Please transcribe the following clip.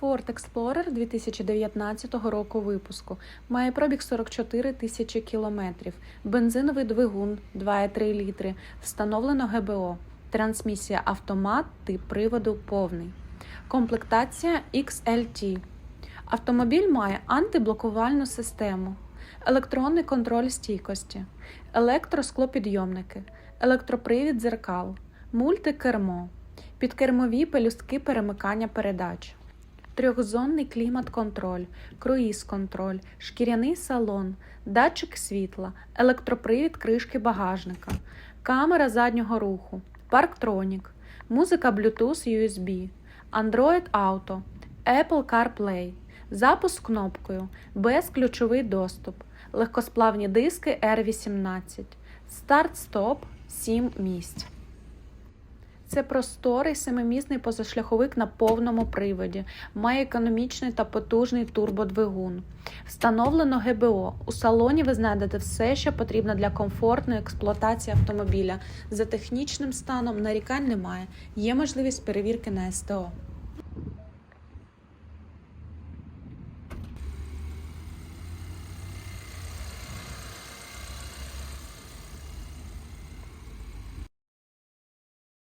Ford Explorer 2019 року випуску. Має пробіг 44 тисячі кілометрів. Бензиновий двигун 2,3 літри. Встановлено ГБО. Трансмісія автомат, тип приводу повний. Комплектація XLT. Автомобіль має антиблокувальну систему, електронний контроль стійкості, електросклопідйомники, електропривід дзеркал, мультикермо, підкермові пелюстки перемикання передач, трьохзонний клімат-контроль, круїз-контроль, шкіряний салон, датчик світла, електропривід кришки багажника, камера заднього руху, парктронік, музика Bluetooth USB, Android Auto, Apple CarPlay, запуск кнопкою, безключовий доступ, легкосплавні диски R18, старт-стоп 7 місць. Це просторий семимісний позашляховик на повному приводі, має економічний та потужний турбодвигун. Встановлено ГБО. У салоні ви знайдете все, що потрібно для комфортної експлуатації автомобіля. За технічним станом нарікань немає. Є можливість перевірки на СТО.